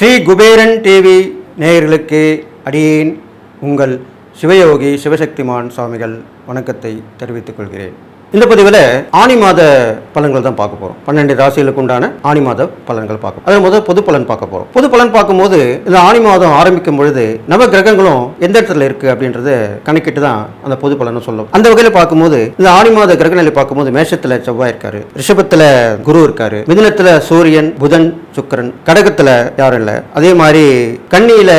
Sri Kuberan TV நேயர்களுக்கு அடியேன் உங்கள் சிவயோகி சிவசக்திமான் சுவாமிகள் வணக்கத்தை தெரிவித்துக் கொள்கிறேன். இந்த பதிவில் ஆணி மாத பலன்கள் தான் பார்க்க போகிறோம் பன்னெண்டு ராசிகளுக்கு உண்டான ஆணி மாத பலன்கள் பார்க்க அதில் முதல் பொது பலன் பார்க்க போகிறோம் பொது பலன் பார்க்கும்போது இந்த ஆணி மாதம் ஆரம்பிக்கும் பொழுது நம்ம கிரகங்களும் எந்த இடத்துல இருக்குது அப்படின்றத கணக்கிட்டு தான் அந்த பொது பலனை சொல்லும். அந்த வகையில் பார்க்கும்போது இந்த ஆணி மாத கிரக நிலை பார்க்கும்போது மேஷத்தில் செவ்வாய் இருக்காரு. ரிஷபத்தில் குரு இருக்காரு. மிதினத்தில் சூரியன் புதன் சுக்கிரன் கடகத்தில் யாரும் இல்லை. அதே மாதிரி கண்ணியில்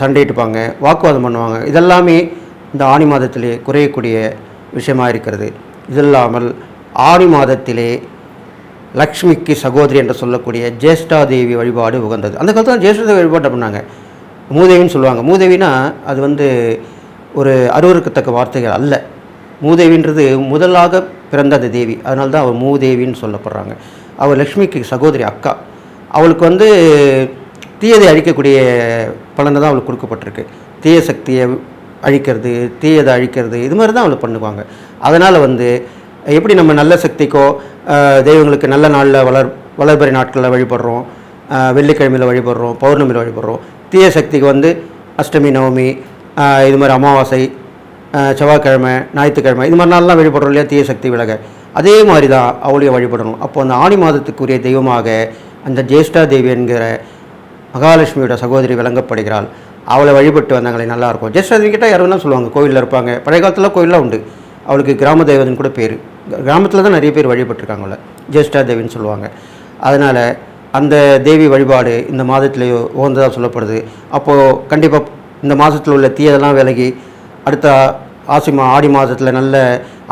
சண்டையிட்டுப்பாங்க வாக்குவாதம் பண்ணுவாங்க. இதெல்லாமே இந்த ஆணி மாதத்திலே குறையக்கூடிய விஷயமாக இருக்கிறது. இது இல்லாமல் ஆணி மாதத்திலே லக்ஷ்மிக்கு சகோதரி என்று சொல்லக்கூடிய ஜேஷ்டா தேவி வழிபாடு உகந்தது. அந்த காலத்தில் ஜேஷ்டாதேவி வழிபாட்டை வழிபாடு பண்ணாங்க. மூதேவின்னு சொல்லுவாங்க. மூதேவினா அது வந்து ஒரு அருவருக்கத்தக்க வார்த்தைகள் அல்ல. மூதேவின்றது முதலாக பிறந்த அந்த தேவி. அதனால தான் அவர் மூதேவின்னு சொல்லப்படுறாங்க. அவள் லக்ஷ்மிக்கு சகோதரி அக்கா. அவளுக்கு வந்து தீயதை அழிக்கக்கூடிய பலனை தான் அவளுக்கு கொடுக்கப்பட்டிருக்கு. தீய சக்தியை அழிக்கிறது தீயதை அழிக்கிறது இது மாதிரி தான் அவளை பண்ணுவாங்க. அதனால் வந்து எப்படி நம்ம நல்ல சக்திக்கோ தெய்வங்களுக்கு நல்ல நாளில் வளர் வளர்பறை நாட்களில் வழிபடுறோம் வெள்ளிக்கிழமையில் வழிபடுறோம் பௌர்ணமியில் வழிபடுறோம் தீய சக்திக்கு வந்து அஷ்டமி நவமி இது மாதிரி அமாவாசை செவ்வாய்க்கிழமை ஞாயிற்றுக்கிழமை இது மாதிரி நாள்லாம் வழிபடுறோம் இல்லையா தீய சக்தி விலக. அதே மாதிரி தான் அவளையும் வழிபடணும். அப்போ அந்த ஆணி மாதத்துக்குரிய தெய்வமாக அந்த ஜேஷ்டா தேவி என்கிற மகாலட்சுமியோட சகோதரி விளங்கப்படுகிறாள். அவளை வழிபட்டு வந்தாங்களே நல்லாயிருக்கும். ஜஸ்ட் அது கிட்ட யாரும் சொல்லுவாங்க? கோவிலில் இருப்பாங்க. பழைய காலத்தில் கோயிலெலாம் உண்டு. அவளுக்கு கிராம தெய்வதன் கூட பேர். கிராமத்தில் தான் நிறைய பேர் வழிபட்டிருக்காங்க அவளை. ஜேஷ்டா தேவின்னு சொல்லுவாங்க. அதனால் அந்த தேவி வழிபாடு இந்த மாதத்துலேயோ உகந்ததாக சொல்லப்படுது. அப்போது கண்டிப்பாக இந்த மாதத்தில் உள்ள தீயதெல்லாம் விலகி அடுத்த ஆசி மா ஆடி மாதத்தில் நல்ல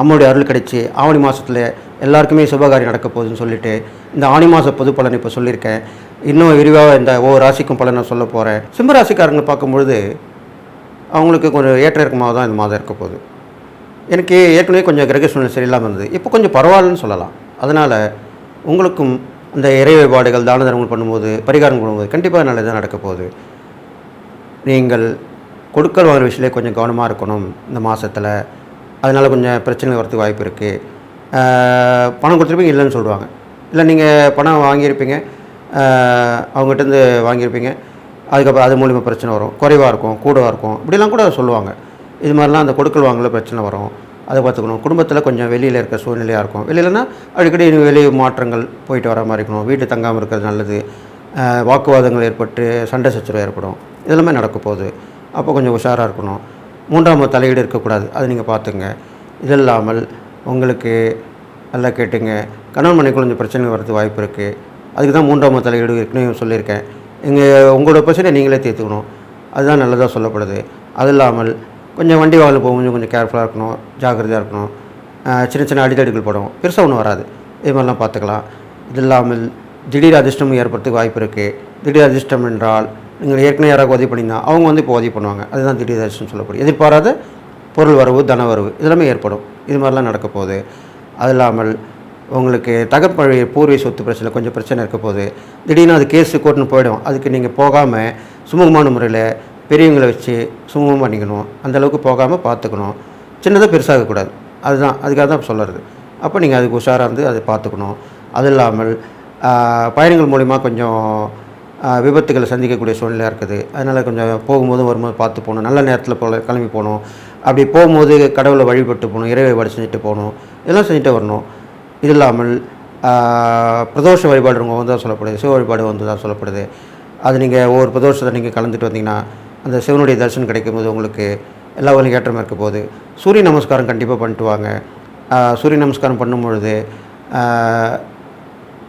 அம்மனுடைய அருள் கிடைச்சி ஆவணி மாதத்தில் எல்லாருக்குமே சுபகாரியம் நடக்க போகுதுன்னு சொல்லிட்டு இந்த ஆணி மாத பொது பலன் இப்போ சொல்லியிருக்கேன். இன்னும் விரிவாக இந்த ஒவ்வொரு ராசிக்கும் பலனை சொல்ல போகிறேன் சிம்ம ராசிக்காரங்களை பார்க்கும்பொழுது அவங்களுக்கு கொஞ்சம் ஏற்ற இறக்கமாக தான் இந்த மாதம் இருக்க போகுது. எனக்கு ஏற்கனவே கொஞ்சம் கிரக சூழ்நிலை சரியில்லாமல் இருந்தது. இப்போ கொஞ்சம் பரவாயில்லன்னு சொல்லலாம். அதனால் உங்களுக்கும் இந்த இறை வழிபாடுகள் தான தர்மங்கள் பண்ணும்போது பரிகாரம் பண்ணும்போது கண்டிப்பாக நல்லதாக நடக்க போகுது. நீங்கள் கொடுக்கல் வாங்குற விஷயத்திலே கொஞ்சம் கவனமாக இருக்கணும் இந்த மாதத்தில் அதனால் கொஞ்சம் பிரச்சனை வரதுக்கு வாய்ப்பு இருக்குது பணம் கொடுத்துருப்பீங்க இல்லைன்னு சொல்லுவாங்க. இல்லை நீங்கள் பணம் வாங்கியிருப்பீங்க ஆஹ் அவங்ககிட்டருந்து வாங்கியிருப்பீங்க. அதுக்கப்புறம் அது மூலிமா பிரச்சனை வரும். குறைவாக இருக்கும் கூடவாக இருக்கும். இப்படிலாம் கூட சொல்லுவாங்க. இது மாதிரிலாம் அந்த கொடுக்கல் வாங்கல பிரச்சனை வரும். அதை பார்த்துக்கணும். குடும்பத்தில் கொஞ்சம் வெளியில் இருக்க சூழ்நிலையாக இருக்கும். வெளியிலனா அடிக்கடி வெளி மாற்றங்கள் போயிட்டு வர மாதிரி இருக்கணும். வீட்டு தங்காமல் இருக்கிறது நல்லது. வாக்குவாதங்கள் ஏற்பட்டு சண்டை சச்சரவு ஏற்படும். இதெல்லாமே நடக்க போகுது. அப்போ கொஞ்சம் உஷாராக இருக்கணும். மூன்றாம் தலையீடு இருக்கக்கூடாது. அதை நீங்கள் பார்த்துங்க இது இல்லாமல் உங்களுக்கு நல்லா கேட்டுங்க. கணவன் மனைவி கொஞ்சம் பிரச்சனைகள் வரது வாய்ப்பு இருக்குது அதுக்கு தான் மூன்றாம் தலையீடு இருக்குன்னு சொல்லியிருக்கேன். இங்கே உங்களோட பிரச்சனை நீங்களே தீர்த்துக்கணும். அதுதான் நல்லதாக சொல்லப்படுது. அது இல்லாமல் கொஞ்சம் வண்டி வாகனம் போகும்போது கொஞ்சம் கேர்ஃபுல்லாக இருக்கணும். ஜாக்கிரதையாக இருக்கணும். சின்ன சின்ன அடித்தடிகள் படும் பெருசாக ஒன்றும் வராது. இது மாதிரிலாம் பார்த்துக்கலாம். இது இல்லாமல் திடீர் அதிர்ஷ்டம் ஏற்படுறதுக்கு வாய்ப்பு இருக்குது திடீர் அதிர்ஷ்டம் என்றால் நீங்கள் ஏற்கனவே யாராவது உதவி பண்ணியிருந்தா அவங்க வந்து இப்போ உதவி பண்ணுவாங்க. அதுதான் திடீர் அதிர்ஷ்டம் சொல்லப்படும் எதிர்பாராத பொருள் வரவு தன வரவு இதெல்லாமே ஏற்படும். இது மாதிரிலாம் நடக்க போகுது. அது இல்லாமல் உங்களுக்கு தகப்பழி பூர்வீக சொத்து பிரச்சனை கொஞ்சம் பிரச்சனை இருக்க போகுது. திடீர்னு அது கேஸு கோர்ட்னு போயிடும். அதுக்கு நீங்கள் போகாமல் சுமூகமான முறையில் பெரியவங்களை வச்சு சுமூகம் பண்ணிக்கணும். அந்த அளவுக்கு போகாமல் பார்த்துக்கணும். சின்னதாக பெருசாகக்கூடாது அதுதான். அதுக்காக தான் சொல்லுறது அப்போ நீங்கள் அதுக்கு உஷாராக இருந்து அதை பார்த்துக்கணும். அது இல்லாமல் பயணங்கள் மூலிமா கொஞ்சம் விபத்துகளை சந்திக்கக்கூடிய சூழ்நிலையாக இருக்குது. அதனால் கொஞ்சம் போகும்போதும் வரும்போது பார்த்து போகணும். நல்ல நேரத்தில் போல கிளம்பி போகணும். அப்படி போகும்போது கடவுளை வழிபட்டு போகணும் இறை வழிபாடு செஞ்சுட்டு போகணும் இதெல்லாம் செஞ்சுட்டு வரணும். இது இல்லாமல் பிரதோஷ வழிபாடு வந்து தான் சொல்லப்படுது சிவ வழிபாடு வந்து தான் சொல்லப்படுது. அது நீங்கள் ஒவ்வொரு பிரதோஷத்தை நீங்கள் கலந்துட்டு வந்தீங்கன்னா அந்த சிவனுடைய தரிசனம் கிடைக்கும்போது உங்களுக்கு எல்லா வகையிலும் ஏற்றமாக இருக்க போகுது. சூரிய நமஸ்காரம் கண்டிப்பாக பண்ணிட்டு வாங்க. சூரிய நமஸ்காரம் பண்ணும் பொழுது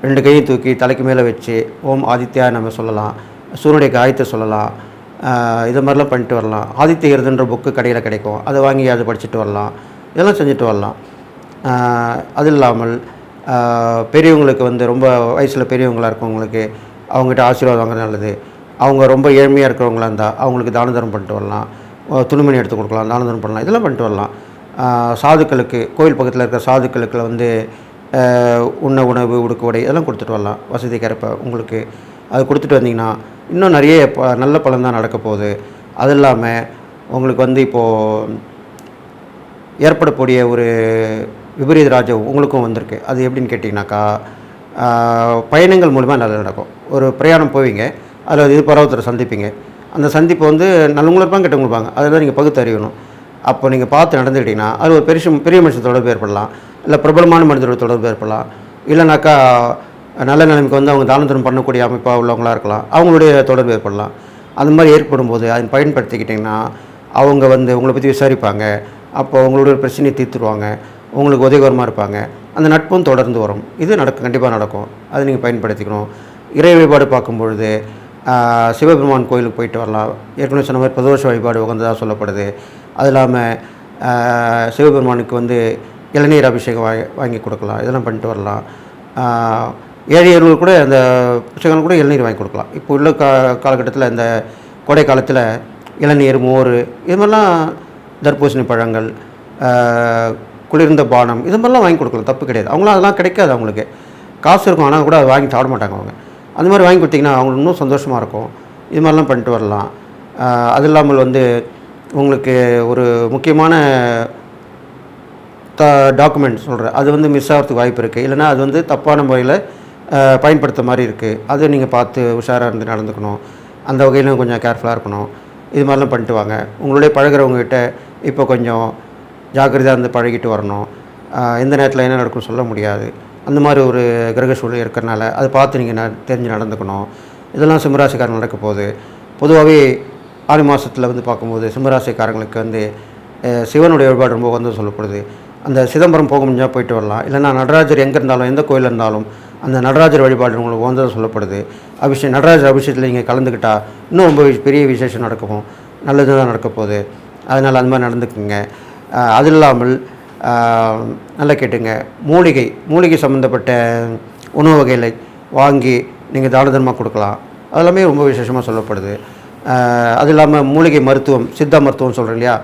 ரெண்டு கையும் தூக்கி தலைக்கு மேலே வச்சு ஓம் ஆதித்யா நம்ம சொல்லலாம். சூரியனுடைய காயத்தை சொல்லலாம். இது மாதிரிலாம் பண்ணிட்டு வரலாம். ஆதித்ய புக்கு கடையில் கிடைக்கும். அதை வாங்கி அதை படிச்சுட்டு வரலாம். இதெல்லாம் செஞ்சுட்டு வரலாம். அது இல்லாமல் பெரியவங்களுக்கு வந்து ரொம்ப வயசில் பெரியவங்களாக இருக்கவங்களுக்கு அவங்ககிட்ட ஆசீர்வாதம் வாங்குறது நல்லது. அவங்க ரொம்ப ஏழ்மையாக இருக்கிறவங்களா இருந்தால் அவங்களுக்கு தான பண்ணிட்டு வரலாம். துணிமணி எடுத்து கொடுக்கலாம் தான பண்ணலாம். இதெல்லாம் பண்ணிட்டு வரலாம். சாதுக்களுக்கு கோயில் பக்கத்தில் இருக்கிற சாதுக்களுக்கு வந்து உண்ண உணவு உடுக்கு உடை இதெல்லாம் கொடுத்துட்டு வரலாம். வசதிக்கேற்ப உங்களுக்கு. அது கொடுத்துட்டு வந்தீங்கன்னா இன்னும் நிறைய ப நல்ல பலன் தான் நடக்க போகுது. அது இல்லாமல் உங்களுக்கு வந்து இப்போது ஏற்படக்கூடிய ஒரு விபரீத ராஜம் உங்களுக்கும் வந்திருக்கு. அது எப்படின்னு கேட்டிங்கனாக்கா பயணங்கள் மூலிமா நல்லது நடக்கும். ஒரு பிரயாணம் போவீங்க அதில் இது எதிர்பாராத சந்திப்பீங்க. அந்த சந்திப்பு வந்து நல்லவங்களும் இருப்பாங்க கெட்டவங்க இருப்பாங்க அதெல்லாம் நீங்கள் பகுத்து அறியணும். அப்போ நீங்கள் பார்த்து நடந்துக்கிட்டிங்கன்னா அது ஒரு பெரிய பெரிய மனுஷன் தொடர்பு ஏற்படலாம். இல்லை பிரபலமான மனிதரோட தொடர்பு ஏற்படலாம். இல்லைனாக்கா நல்ல நிலைமைக்கு வந்து அவங்க தான பண்ணக்கூடிய அமைப்பாக உள்ளவங்களா இருக்கலாம். அவங்களுடைய தொடர்பு ஏற்படலாம். அந்த மாதிரி ஏற்படும் போது அதை பயன்படுத்திக்கிட்டிங்கன்னா அவங்க வந்து உங்களை பற்றி விசாரிப்பாங்க. அப்போ உங்களுடைய பிரச்சனையை தீர்த்துருவாங்க. உங்களுக்கு உதவிகரமாக இருப்பாங்க. அந்த நட்பும் தொடர்ந்து வரும். இது நடக்கும் கண்டிப்பாக நடக்கும். அதை நீங்கள் பயன்படுத்திக்கணும். இறை வழிபாடு பார்க்கும் பொழுது சிவபெருமான் கோயிலுக்கு போயிட்டு வரலாம். ஏற்கனவே சொன்ன மாதிரி பிரதோஷ வழிபாடு உகந்ததாக சொல்லப்படுது. அது இல்லாமல் சிவபெருமானுக்கு வந்து இளநீர் அபிஷேகம் வாங்கி வாங்கி கொடுக்கலாம். இதெல்லாம் பண்ணிட்டு வரலாம். ஏழையர்கள் கூட அந்த புத்தகங்கள் கூட இளநீர் வாங்கி கொடுக்கலாம். இப்போ உள்ள கா காலகட்டத்தில் இந்த கோடை காலத்தில் இளநீர் மோர் இது மாதிரிலாம் தர்பூசணி பழங்கள் குளிர்ந்த பானம் இது மாதிரிலாம் வாங்கி கொடுக்கலாம். தப்பு கிடையாது. அவங்களாம் அதெல்லாம் கிடைக்காது அவங்களுக்கு. காசு இருக்கும். ஆனால் கூட அதை வாங்கி சாப்பிட மாட்டாங்க அவங்க. அந்த மாதிரி வாங்கி கொடுத்தீங்கன்னா அவங்களுக்கு இன்னும் சந்தோஷமாக இருக்கும். இது மாதிரிலாம் பண்ணிட்டு வரலாம். அது இல்லாமல் வந்து உங்களுக்கு ஒரு முக்கியமான த டாக்குமெண்ட் சொல்கிறேன் அது வந்து மிஸ் ஆகிறதுக்கு வாய்ப்பு இருக்குது இல்லைன்னா அது வந்து தப்பான முறையில் பயன்படுத்த மாதிரி இருக்குது அதை நீங்கள் பார்த்து உஷாராக இருந்து நடந்துக்கணும். அந்த வகையிலும் கொஞ்சம் கேர்ஃபுல்லாக இருக்கணும். இது மாதிரிலாம் பண்ணிட்டு வாங்க. உங்களுடைய பழகிறவங்ககிட்ட இப்போ கொஞ்சம் ஜாக்கிரதையாக இருந்து பழகிட்டு வரணும். எந்த நேரத்தில் என்ன நடக்கும்னு சொல்ல முடியாது. அந்த மாதிரி ஒரு கிரக சூழல் இருக்கிறனால அதை பார்த்து நீங்கள் ந தெரிஞ்சு நடந்துக்கணும். இதெல்லாம் சிம்மராசிக்காரங்க நடக்க போகுது. பொதுவாகவே ஆறு மாதத்தில் வந்து பார்க்கும்போது சிம்மராசிக்காரங்களுக்கு வந்து சிவனுடைய வழிபாடு ரொம்ப வந்து சொல்லப்படுது. அந்த சிதம்பரம் போக முடிஞ்சால் போயிட்டு வரலாம். இல்லைன்னா நடராஜர் எங்கே இருந்தாலும் எந்த கோயில் இருந்தாலும் அந்த நடராஜர் வழிபாடு உங்களுக்கு வந்து சொல்லப்படுது. அபிஷேகம் நடராஜர் அபிஷேகத்தில் நீங்கள் கலந்துக்கிட்டால் இன்னும் ரொம்ப பெரிய விசேஷம் நடக்கும். நல்லது தான் நடக்க போகுது அதனால் அந்த மாதிரி நடந்துக்குங்க. அது இல்லாமல் நல்லா கேட்டுங்க. மூலிகை மூலிகை சம்மந்தப்பட்ட உணவு வகைகளை வாங்கி நீங்கள் தான தர்மமாக கொடுக்கலாம் அதெல்லாமே ரொம்ப விசேஷமாக சொல்லப்படுது. அது இல்லாமல் மூலிகை மருத்துவம் சித்தா மருத்துவம் சொல்கிறேன் இல்லையா?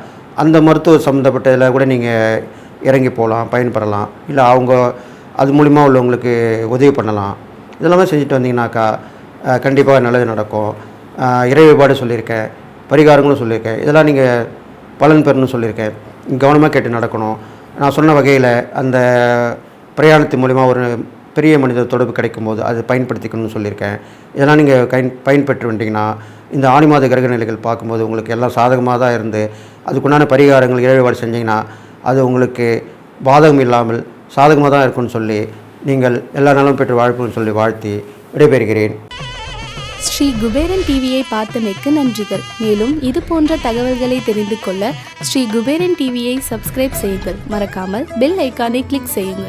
அந்த மருத்துவ சம்மந்தப்பட்டதில் கூட நீங்கள் இறங்கி போகலாம் பயன்பெறலாம். இல்லை அவங்க அது மூலிமா உள்ளவங்களுக்கு உதவி பண்ணலாம். இதெல்லாமே செஞ்சுட்டு வந்தீங்கன்னாக்கா கண்டிப்பாக நல்லது நடக்கும். அஹ் இறை வழிபாடு சொல்லியிருக்கேன். பரிகாரங்களும் சொல்லியிருக்கேன். இதெல்லாம் நீங்கள் பலன் பெறணும்னு சொல்லியிருக்கேன். கவனமாக கேட்டு நடக்கணும். நான் சொன்ன வகையில் அந்த பிரயாணத்தின் மூலிமா ஒரு பெரிய மனித தொடர்பு கிடைக்கும் போது அதை பயன்படுத்திக்கணும்னு சொல்லியிருக்கேன். இதெல்லாம் நீங்கள் கை பயன்பெற்று வந்தீங்கன்னா இந்த ஆணி மாத கிரக நிலைகள் பார்க்கும்போது உங்களுக்கு எல்லாம் சாதகமாக தான் இருந்து அதுக்குண்டான பரிகாரங்கள் இறை செஞ்சிங்கன்னா அது உங்களுக்கு பாதகம் இல்லாமல் சாதகமாக தான் இருக்கும்னு சொல்லி நீங்கள் எல்லா நலம் பெற்று வாழ்ப்புன்னு சொல்லி வாழ்த்தி விடைபெறுகிறேன். ஸ்ரீ குபேரன் டிவியை பார்த்தமைக்கு நன்றிகள். மேலும் இது போன்ற தகவல்களை தெரிந்து கொள்ள ஸ்ரீ குபேரன் டிவியை சப்ஸ்கிரைப் செய்யுங்கள். மறக்காமல் பெல் ஐக்கானை கிளிக் செய்யுங்கள்.